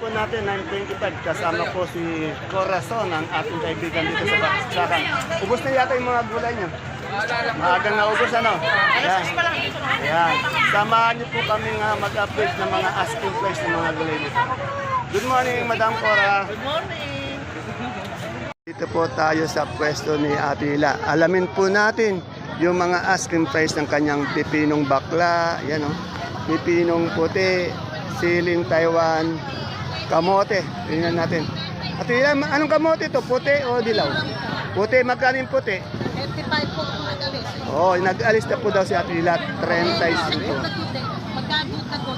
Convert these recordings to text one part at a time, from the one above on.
po natin 925 kasama po si Corazon ang ating kaibigan dito sa Baksakan. Ubus na yata yung mga gulay niyo. Maagang naubos ano? Yan. Yan. Samahan niyo po kami nga mag-update ng mga asking price ng mga gulay nito. Good morning, Madam Cora. Good morning. Dito po tayo sa pwesto ni Ate Hila. Alamin po natin yung mga asking price ng kanyang pipinong bakla, yan o, pipinong puti, siling Taiwan, kamote. Tingnan natin. Ate Hila, ma- anong kamote to? Puti o dilaw? Puti, magkano yung puti? 35 po kung nag-alis. Oh, nag-alis na po daw si Ate Hila, 35. Magkano na ko?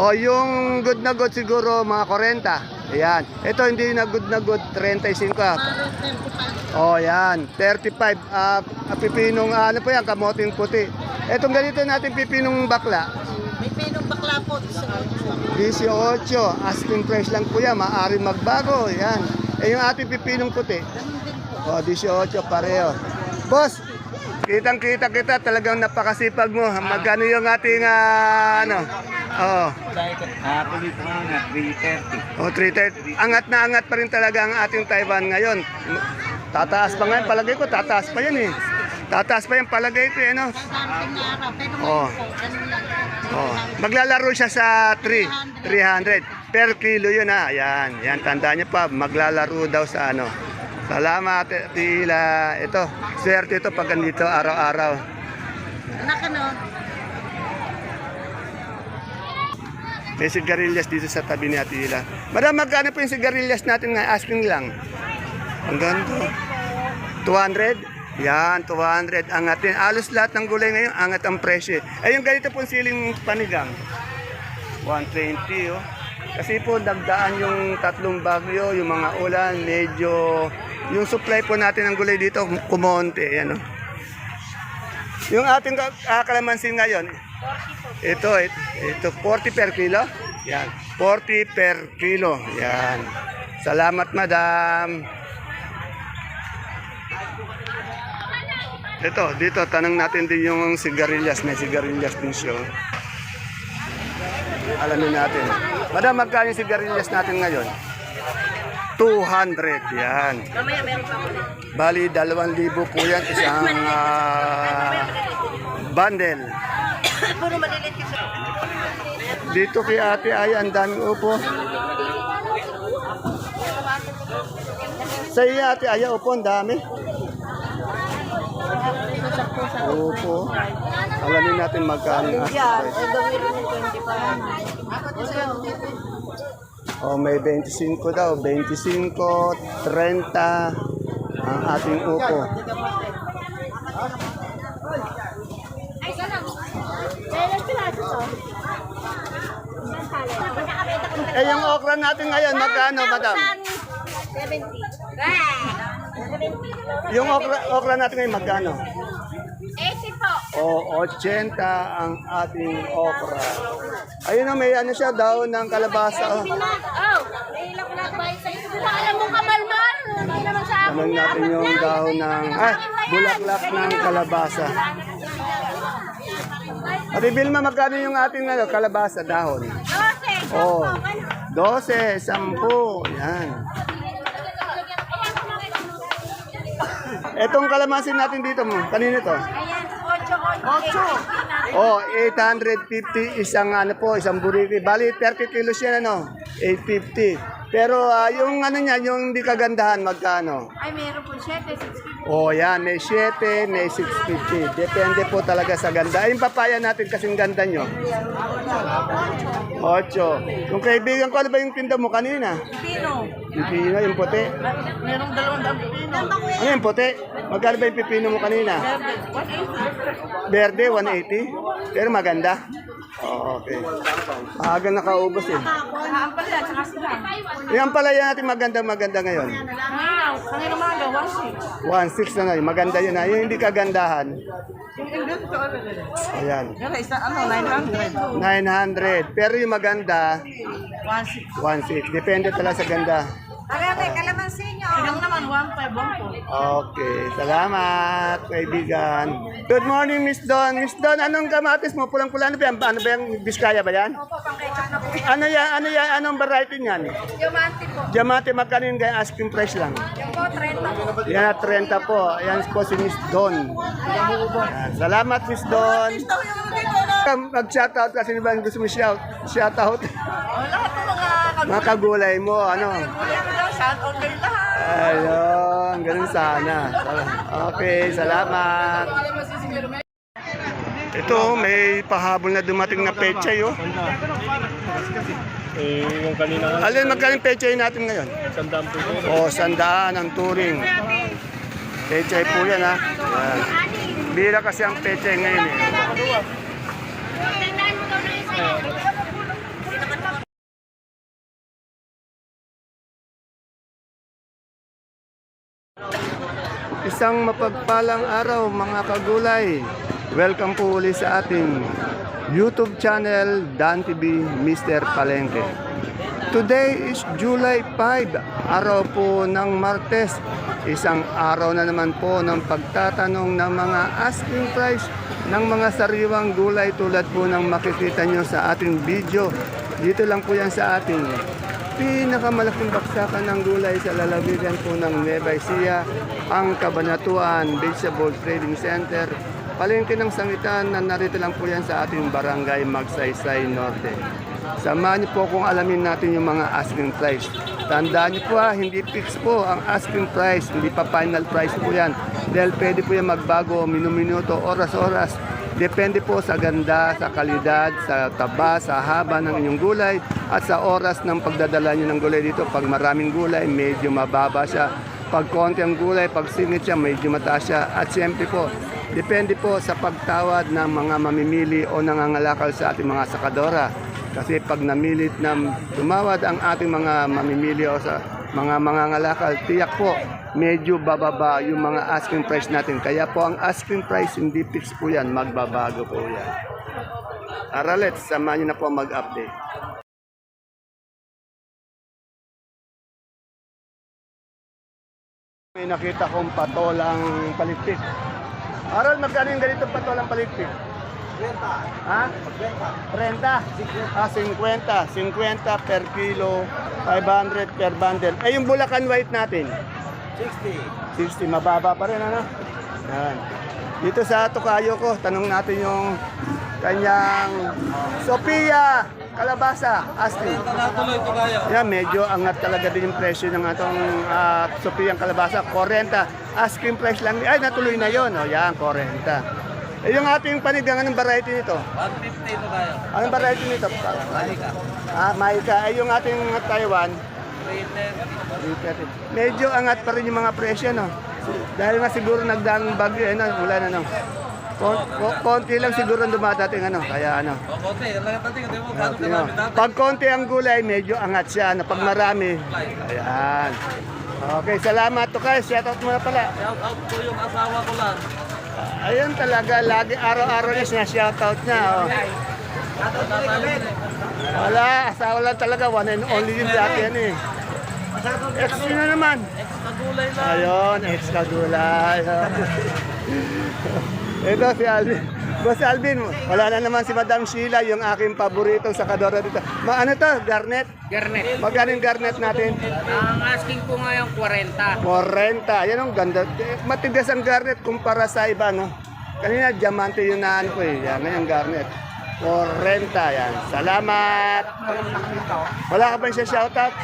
O yung good na good siguro mga 40. Ayan. Ito hindi na good na good 35 ah. Parang 35. Oh, yan. 35. Ah, pipinong ah, ano po yan, kamoting puti. Etong ganito natin pipinong bakla. May bakla po. 18. Asking price lang po yan. Maaari magbago. Yan. Eh yung ating pipinong puti. Oh, 18 pareho. Boss, kitang kita kita talagang napakasipag mo. Magkano yung ating ah, ano? Oh. Ah, kulit mo nga, 330. O, 330. Angat na angat pa rin talaga ang ating Taiwan ngayon. Tataas pa nga, palagay ko, tataas pa yan eh. Tataas pa yan, palagay ko eh, no? Darating na araw. Pero Oh. ngayon po, ganun lang. Oh. Maglalaro siya sa 3, 300. Per kilo yun ha. Yan, yan, tandaan niyo pa, maglalaro daw sa ano. Salamat, Tila. Ito, swerte ito pag ganito araw-araw. Anak ano? May sigarilyas dito sa tabi ni Atila. Madam, magkano po yung sigarilyas natin nga? Asking lang. Ang ganda. 200? Yan, 200. Angat din. Alos lahat ng gulay ngayon, angat ang presyo. Eh, yung ganito pong siling panigang. 120, oh. Kasi po, nagdaan yung tatlong bagyo, yung mga ulan, medyo... Yung supply po natin ng gulay dito, kumonte. Yan, oh. Yung ating ah, kalamansin ngayon, ito, it- ito, 40 per kilo. Yan, 40 per kilo. Yan. Salamat, madam. Ito, dito, tanong natin din yung sigarilyas. May sigarilyas din siya. Alamin natin. Madam, magkano yung sigarilyas natin ngayon? 200. Yan. Bali, 2,000 po yan. Isang ah, bundle. Dito kay ate ay ang daming upo. Sa iyo ate ay upo ang dami. Upo. Alamin natin magkano ang asking price. Oh, may 25 daw. 25, 30 ang ating upo. Eh, yung okra natin ngayon, magkano, madam? 70. Yung okra, okra natin ngayon, magkano? 80 po. O, 80 ang ating okra. Ayun na, may ano siya, daon ng kalabasa. Oh. Nahilap na tayo sa ito. Alam mo kamalmal. Hindi naman sa akin. Tanong natin yung daon ng, ay, bulaklak ng kalabasa. Ate Vilma, magkano yung ating ano, kalabasa, dahon? 12. Oh, 12, 10, yan. Etong kalamansin natin dito mo, kanino to? Ayan, 8, 8. 8. Oh, 850 isang ano po, isang buriki. Bali 30 kilos yan ano, 850. Pero ah, yung ano niya, yung hindi kagandahan, magkano? Ay, meron po 7, 6. Oh, yan, may 7, may 650. Depende po talaga sa ganda. Ay, yung papaya natin kasing ganda nyo. 8. Yung kaibigan ko, ano ba yung tinda mo kanina? Pino. Pipino, yung puti. Merong dalawang dang pino. Ano yung puti? Magkano ba yung pipino mo kanina? Verde, 180. Pero maganda. Oh, okay. Maaga nakaubos eh. Ang pala, tsaka sila. Yung palaya natin maganda maganda ngayon. Ngayon, kanina umaga, 1, 6. 1.6 na ngayon. Maganda yun ha. Yung hindi kagandahan. Ayan. Yan, isa, ano, 900. 900. Pero yung maganda, 1, 6. 1.6. Depende talaga sa ganda. Marami, kalamansi nyo. Sigang naman, 1.5 po. Okay, salamat, kaibigan. Good morning, Miss Don. Miss Don, anong kamatis mo? Pulang-pula ano ba yan? Ano ba yung Biskaya ba yan? Opo, pang ketchup na po. Ano yan? Ano yan? Anong variety niyan? Diamante po. Diamante, magkano yung ganyan asking price lang? Yung po, 30 po. Yan at 30 po. Ayan po si Miss Don. Yan. Salamat, Miss Don. Mag-shoutout kasi ba yung gusto mo shout? Shoutout. Lahat ng mga Mga kagulay mo, ano? shout out kayo lahat. Ayun, ganun sana. Okay, salamat. Ito, may pahabol na dumating na pechay, oh. Eh, yung kanina nga, Alin, magkano yung pechay natin ngayon? sandaan po ko. O, sandaan ang turing. Pechay po yan, ha? Yan. Bira kasi ang pechay ngayon, eh. Isang mapagpalang araw mga kagulay. Welcome po uli sa ating YouTube channel Dan TV Mr. Palengke. Today is July 5, araw po ng Martes. Isang araw na naman po ng pagtatanong ng mga asking price ng mga sariwang gulay tulad po ng makikita nyo sa ating video. Dito lang po yan sa ating pinakamalaking baksakan ng gulay sa lalawigan po ng Nueva Ecija, ang Kabanatuan Vegetable Trading Center. Palengke ng sangitan na narito lang po yan sa ating barangay Magsaysay Norte. Samahan niyo po kung alamin natin yung mga asking price. Tandaan niyo po ha, hindi fix po ang asking price, hindi pa final price po yan. Dahil pwede po yan magbago minuminuto, oras-oras. Depende po sa ganda, sa kalidad, sa taba, sa haba ng inyong gulay at sa oras ng pagdadala niyo ng gulay dito. Pag maraming gulay, medyo mababa siya. Pag konti ang gulay, pag singit siya, medyo mataas siya. At siyempre po, depende po sa pagtawad ng mga mamimili o nangangalakal sa ating mga sakadora. Kasi pag namilit na tumawad ang ating mga mamimili o sa mga mangangalakal, tiyak po, medyo bababa yung mga asking price natin. Kaya po ang asking price, hindi fix po yan, magbabago po yan. Aralet, samahan niyo na po mag-update. May nakita kong patolang paligpit. Aral, magkano yung ganito patolang paligpit? 30. Ha? 30. Ah, 50. 50 per kilo, 500 per bundle. Eh, yung Bulacan White natin? 60. 60, mababa pa rin, ano? Yan. Dito sa Tokayo ko, tanong natin yung kanyang Sophia Kalabasa, Asti. Yan, medyo angat talaga din yung presyo ng atong uh, Sophia Kalabasa, 40. Asking price lang, ay natuloy na yon oh, yan, 40. Eh, yung ating panigang, anong variety nito? 150 ito tayo. Anong variety nito? Mahika. Ah, Maika. Ay, yung ating Taiwan, 330. medyo angat pa rin yung mga presyo, no? Dahil nga siguro nagdaang bagyo, eh, no? Ulan, ano? Kon- ko- konti lang siguro ang dumadating, ano? Kaya, ano? Konti. Ang lang natin. Hindi mo Ah, gano'n tingnan. karami dati. Pag konti ang gulay, medyo angat siya. Na pag marami, ayan. Okay, salamat to guys. Shout out mo na pala. Shout out po yung asawa ko lang. Ayun talaga, lagi araw-araw niya siya shout out niya. Oh. Wala, asawa lang talaga. One and only yun dati yan eh. Ex na naman. Kagulay na. Ayun, extra gulay. Ito si Alvin. Boss Alvin, wala na naman si Madam Sheila, yung aking paboritong sakadora dito. Ma ano to? Garnet? Garnet. Magkano yung garnet natin? Ang asking po ngayon 40. 40. Yan ang ganda. Eh, Matigas ang garnet kumpara sa iba, no? Kanina, diamante yung naan ko eh. Yan, ngayon garnet. 40. Yan. Salamat. Wala ka ba siya shoutout?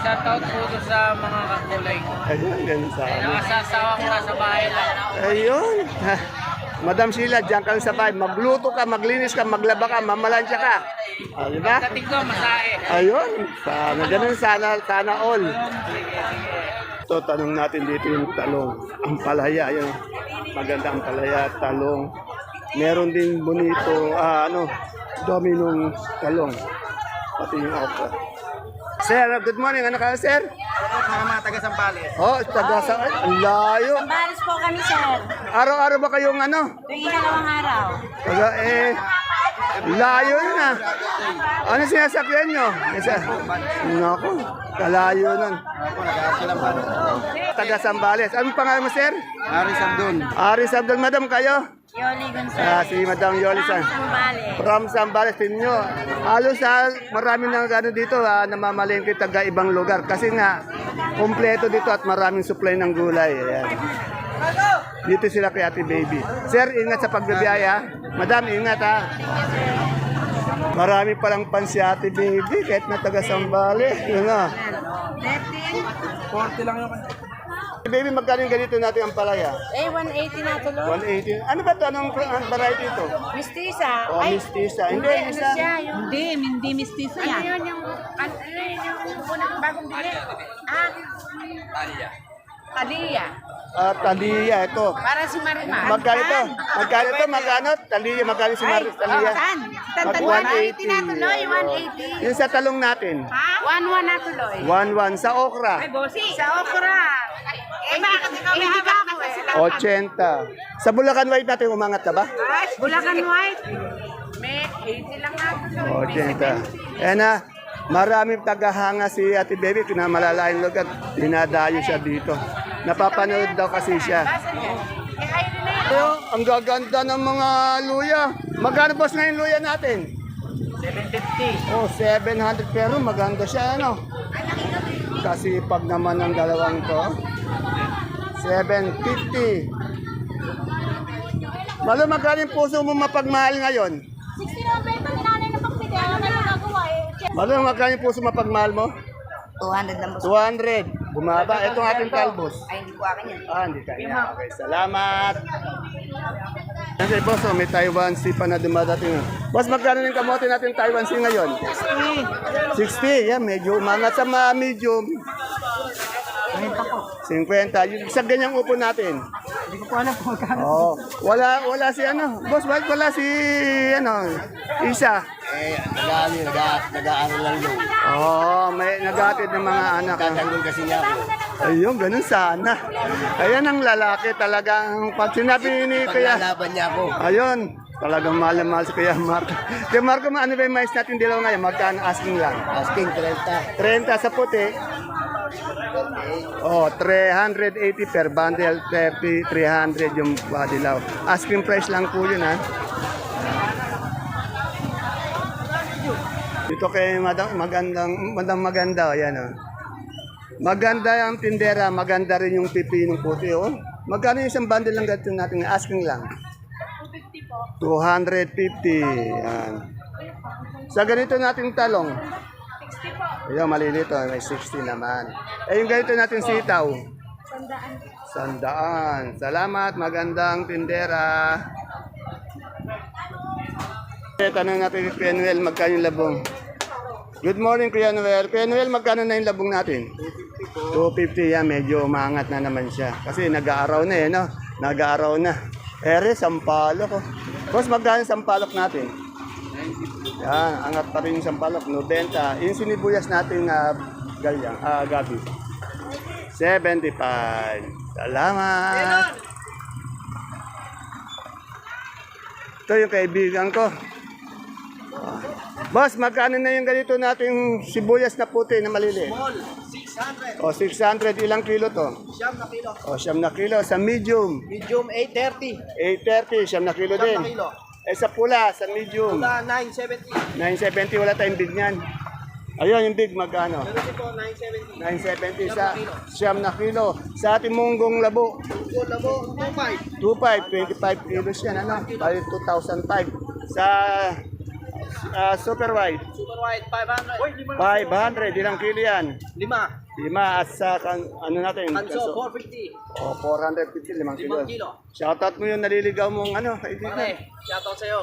Shoutout po doon sa mga kakulay. Ayun, ganun sa amin. nakasasawa ko nasa bahay lang. Ayun. Madam Sheila, diyan ka sa bahay. Magluto ka, maglinis ka, maglaba ka, mamalansya ka. Ah, di ba? Dating ko, masahe. Ayun. Sana, ganun sana, sana all. Ito, tanong natin dito yung talong. Ang palaya, yun. Maganda ang palaya, talong. Meron din bonito, ah, ano, dominong talong. Pati yung okra. Sir, good morning. Ano ka, sir? Mga mga taga Sampales. Oh, taga sa... Ang layo. Balis po kami, sir. Araw-araw ba kayong ano? Tuwing ikalawang araw. Taga, eh, Layo na. Ano sinasakyan nyo? Isa. Naku, kalayo nun. Taga Sambales. Anong pangalan mo, sir? Aris Abdul. Aris Abdul, madam kayo? Yoli Ah, si Madam Yoli San. Sambales. From Sambales, tinyo. Halos sa marami nang gano dito, ah, namamalengke taga ibang lugar. Kasi nga, kompleto dito at maraming supply ng gulay. Ayan. Dito sila kay Ate Baby. Sir, ingat sa pagbibiyaya. Madam, ingat ha. Marami palang pan si Ate Baby, kahit na taga Sambales. Yun na. 40 lang yung Ate Baby, magkano yung ganito natin ang palaya? Eh, 180 na tuloy. 180. Ano ba ito? Anong variety ito? Mistisa. Oh, mistisa. Hindi, Hindi, ano siya? Yung, Hindi, hindi mistisa ano yan. yun yung, ano yun yung unang bagong bili? Ah, Talia. Ah, taliya ito. Para si Marimar. Magkano ito? Magkano ito? Magkano? Taliya, magkano si Maris? Taliya? Tan. Mag 180 na 180. tuloy, 180. Yung sa talong natin, Ha? 1-1 na tuloy. 1-1 sa okra, Bossy. Sa okra. Eh, bakit ikaw may haba ko eh. 80. Sa Bulacan White natin, umangat na ba? Ay, Bulacan White. May 80 lang na tuloy. 80. Ayan na, maraming tagahanga si Ate Baby, kinamalalaking lugar, dinadayo siya dito. Napapanood daw kasi siya. Pero, ang gaganda ng mga luya. Magkano boss na yung luya natin? 750. Oh, 700 pero maganda siya ano. Kasi pag naman ng dalawang to, 750. Malo, magkano yung puso mo mapagmahal ngayon? 60 na benta ni nanay na pagbili. Ano na nagawa eh? Malo, magkano yung puso mapagmahal mo? 200 lang 200. Bumaba. Itong ating talbos. Ay, hindi ko akin yan. Ah, hindi kaya. Okay, salamat. Kasi boss, oh, may Taiwan Sea pa na dumadating. Boss, magkano yung kamote natin Taiwan Sea ngayon? 60. 60, yeah, medyo umangat sa mga medium. 50 Yung sa ganyang upo natin. Hindi ko po alam kung magkano. Oh, wala, wala si ano. Boss, wala, wala si ano, isa. Eh, nag-ano, nag-aaral lang yun. Oh, may naghatid ng mga anak. ah. Tatanggol kasi niya ako. Ayun, ganun sana. Ayan ang lalaki talagang pag sinabi ni Kuya. Paglalaban niya ako. Ayun, talagang mahal na mahal si Kuya Marco. Kuya Marco, ano ba yung mais natin dilaw ngayon? Magkano asking lang? Asking 30. 30 sa puti. Oh, 380 per bundle, 30, 300 yung uh, dilaw. Asking price lang po yun, ha? Dito kay madam, magandang, madam maganda, yan, oh. Maganda yung tindera, maganda rin yung pipi ng puti, oh. Magkano yung isang bundle lang ganito natin? Asking lang. 250 Yan. Sa ganito nating talong. 60 po. Ayun, malilito. May 60 naman. Eh, yung ganito natin sitaw. Sandaan. Sandaan. Salamat. Magandang tindera. Eh, tanong natin kay Kuya magkano yung labong? Good morning, Kuya Noel. Kuya magkano na yung labong natin? 250 yan, medyo umangat na naman siya. Kasi nag-aaraw na eh, no? Nag-aaraw na. Ere, sampalok. Oh. Boss, magkano sampalok natin? Yan, angat pa rin yung sampalok, 90. Yung sinibuyas natin na galyang, ah, gabi. 75. Salamat. Ito yung kaibigan ko. Ah. Boss, magkano na yung ganito nating sibuyas na puti na maliliit? Small, 600. O, 600. Ilang kilo to? Siyam na kilo. O, siyam na kilo. Sa medium, Medium, 830. 830. Siyam na kilo Siyam din. na kilo. Eh, sa pula, sa medium, Wala, 970. 970. Wala tayong big niyan. Ayun, yung big, magkano? Meron din po, 970. 970 sa siyam na kilo. Sa ating munggong labo, Tungkol na po, 25. 2.5, 25 kilos yan, ano? Bali 2,005. Sa ah, super white, Super white, 500. Uy, 500. Ilang kilo yan? Lima. Lima. At sa, kan, ano natin? Kanso, Kanso. 450. O, 450, limang kilo. Limang kilo. Shoutout mo yung naliligaw mong ano, kaibigan. Pare, shoutout sa'yo.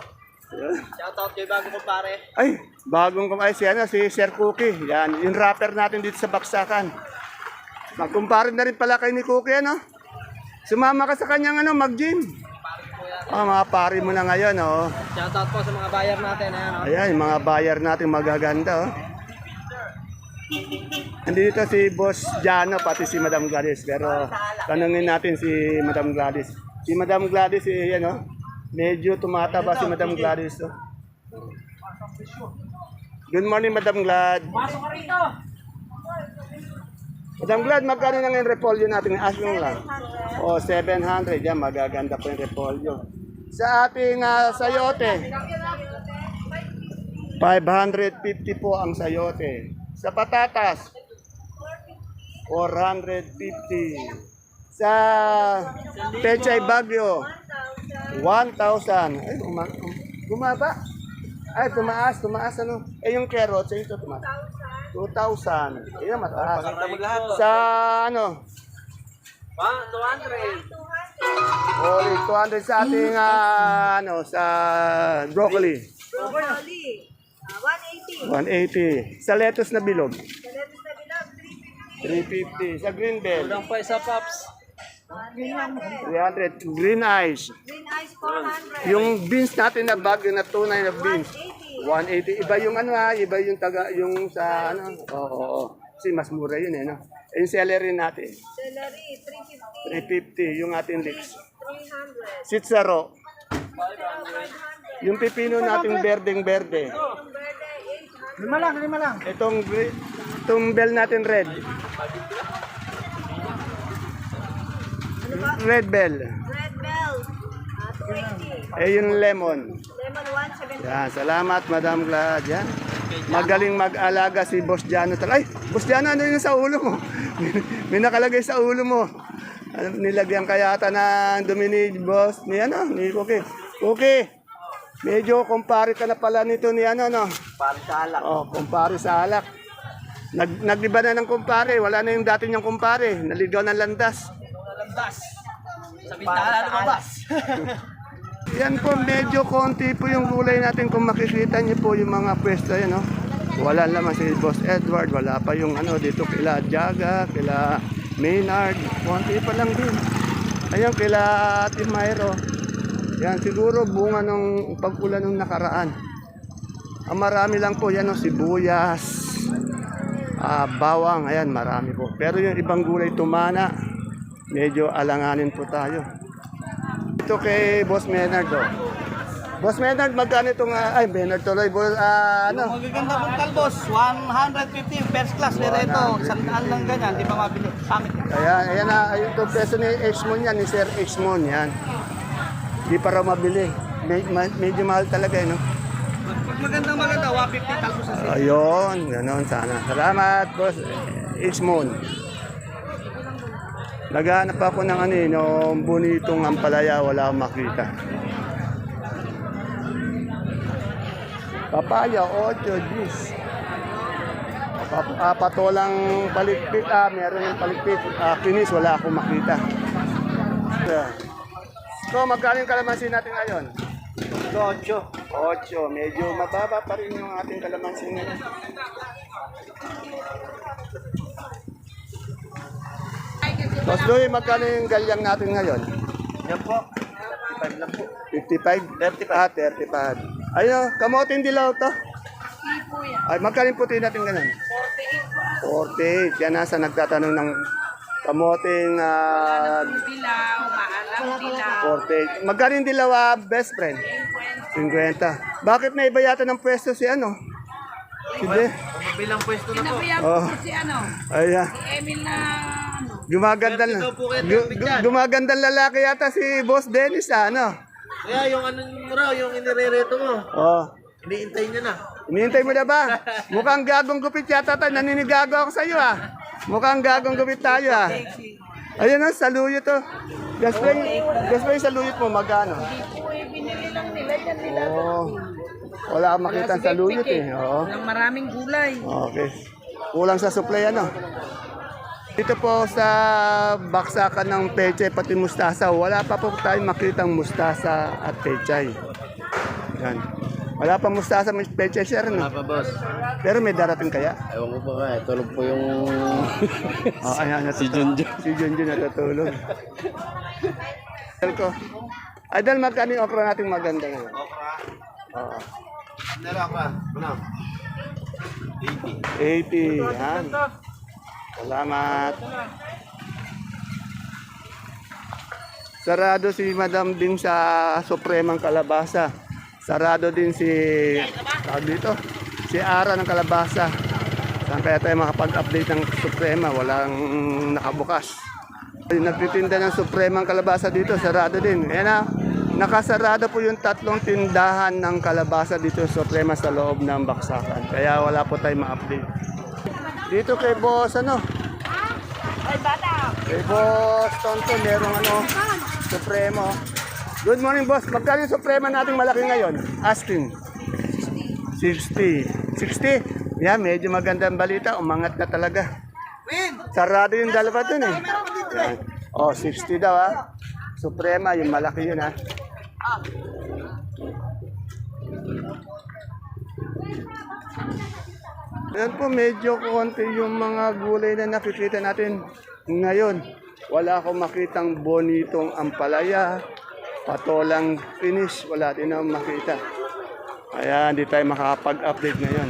Shoutout kay bago ko pare. Ay, bagong kumay si, ano, si Sir Cookie. Yan, yung rapper natin dito sa Baksakan. Magkumpare na rin pala kay ni Cookie, ano? Sumama ka sa kanyang ano, mag-gym. Ah, mga pari mo na ngayon, oh. Shoutout po sa mga buyer natin. Ayan, oh. Ayan, mga buyer natin magaganda, oh. Andito si Boss Jano, pati si Madam Gladys. Pero tanungin natin si Madam Gladys. Si Madam Gladys, eh, yan, oh. Medyo tumataba si Madam Gladys, oh. Good morning, Madam Glad. Pasok ka rito. Madam Glad, magkano na ngayon repolyo natin? Ask mo lang. O, 700. Yan, magaganda po yung repolyo. Sa ating ah, sayote, 550 po ang sayote. Sa patatas, 450. Sa pechay bagyo, 1,000. Ay, um- bumaba. Ay, tumaas, tumaas ano. Eh, yung carrots, ito tumaas. 2,000. Ayan, mataas. Sa ano, Pa, 200. Oli, 200 sa ating ah, ano, sa broccoli. Broccoli. Ah, 180. 180. Sa lettuce na bilog, Sa lettuce na bilog, 350. Sa green bell, Kulang pa isa, Paps. 300. 300. Green eyes. Green ice, 400. Yung beans natin na bag, yung na tunay na beans. 180. Iba yung ano ha, iba yung taga, yung sa ano. Oo, oo, oo. Kasi mas mura yun eh, no? Eh, Yung celery natin, Celery, 350. 350. Yung ating lips. 300. Sitsaro. Yung pipino natin berdeng berde. Yung verde, 800. Lima lang, lima lang. Itong, itong bell natin red. Red bell. Red bell, ah, 280. Eh yung lemon. Lemon, 170. Yan, salamat Madam Glad. Yan. Magaling mag-alaga si Boss Jano. Ay, Boss Jano, ano yun sa ulo mo? May nakalagay sa ulo mo. Ano, nilagyan kaya ata ng dumi ni Boss, ni ano, ni Cookie. Cookie, medyo kumpare ka na pala nito ni ano, no? Para sa alak. Oh, kumpare sa alak. Nag nagiba na ng kumpare, wala na yung dati niyang kumpare, naligaw ng landas. Landas. Sa bintana lumabas. Yan po, medyo konti po yung gulay natin kung makikita niyo po yung mga pwesto yan, no? Wala naman si Boss Edward, wala pa yung ano dito kila Jaga, kila Maynard, konti pa lang din. Ayun, kila Ate Mayro. Yan, siguro bunga nung pag-ulan nung nakaraan. Ang marami lang po yan, no? sibuyas, ah, bawang, ayan, marami po. Pero yung ibang gulay tumana, medyo alanganin po tayo. Ito kay Boss Menard, oh. Boss Menard, magkano itong, ah, ay, Menard tuloy, boss, ah, ano? Magaganda mong talbos. 150 yung first class. Pero ito, sandaan lang ganyan. Di ba mabili? Pangit. Kaya, ayan na, ayun itong peso ni Exmon yan, ni Sir Exmon, yan. Di para mabili. Med- ma- medyo mahal talaga, eh, no? Magandang maganda, 150 talbos sa Ayun, ganoon sana. Salamat, Boss Exmon. Naghahanap ako ng ano, eh, nung bonitong ampalaya, wala akong makita. Papaya, 8, 10. Pap- ah, patolang palikpik, ah, meron yung palikpik. Ah, kinis, wala akong makita. So, magkano yung kalamansi natin ngayon? 8. 8. Medyo mababa pa rin yung ating kalamansi ngayon. Boss Louie, magkano yung galyang natin ngayon? Yan po. 5 lang po. 55? 35. Ah, 35. Ayun, kamoting dilaw to. Ay, magkano yung puti natin ganun? 48. 48. Yan nasa nagtatanong ng kamoting uh, Dilaw, maalam dilaw. 48. Magkano yung dilaw, ah, best friend? 50. Bakit may iba yata ng pwesto si ano? Hindi. Mabilang pwesto na po. Oh. Si ano, Ayan. Emil na ano. Gumaganda Swerte na. daw po kayo, Gu- Tito gu- Bigyan. gumaganda lalaki yata si Boss Dennis, ah, ano? Kaya yung ano mo raw, yung inirereto mo. Oh. Iniintay niya na. Inihintay mo na ba? Mukhang gagong gupit yata tayo. Naninigago ako sa iyo ah. Mukhang gagong gupit tayo ah. Ayun na, saluyot to. Gaspray, gaspray saluyot mo, magkano? Oo. Wala akong makita ang saluyot eh. Oo. Walang maraming gulay. Okay. Kulang sa supply ano. Dito po sa baksakan ng pechay pati mustasa, wala pa po tayong makitang mustasa at pechay. Yan. Wala pa mustasa, may pechay sir, no? Pa boss. Pero may darating kaya? Ewan ko pa nga, eh. tulog po yung... Oh, ayan, si Junjun. Si Junjun natutulog. Idol ko. Idol, magkano yung okra natin maganda ngayon? Okra. Oo. Nero okra. Ano? 80. 80. Yan. Salamat. Sarado si Madam Ding sa Supremang Kalabasa. Sarado din si, tawag dito, si Ara ng Kalabasa. Saan kaya tayo makapag-update ng Suprema? Walang nakabukas. Nagtitinda ng Suprema ang kalabasa dito, sarado din. Ayan na, nakasarado po yung tatlong tindahan ng kalabasa dito Suprema sa loob ng baksakan. Kaya wala po tayong ma-update. Dito kay Boss, ano? Kay Boss Tonto, merong ano, Supremo. Good morning, Boss. Magkano yung Suprema nating malaki ngayon? Asking. 60. 60? Yeah, medyo magandang balita. Umangat na talaga. Sarado yung dalawa dun eh. Yan. Oh, 60 daw ah. Suprema, yung malaki yun ah. Yan po, medyo konti yung mga gulay na nakikita natin ngayon. Wala akong makitang bonitong ampalaya, patolang finish, wala din akong makita. Kaya hindi tayo makakapag-update ngayon.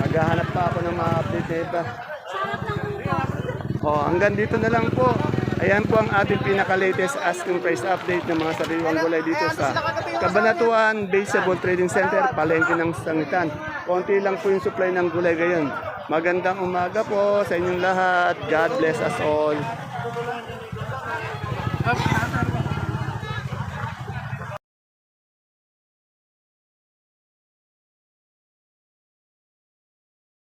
Maghahanap pa ako ng mga update na iba. Oh, hanggang dito na lang po. Ayan po ang ating pinaka-latest asking price update ng mga sariwang gulay dito sa Cabanatuan Baseball Trading Center, Palengke ng Sangitan. Konti lang po yung supply ng gulay ngayon. Magandang umaga po sa inyong lahat. God bless us all.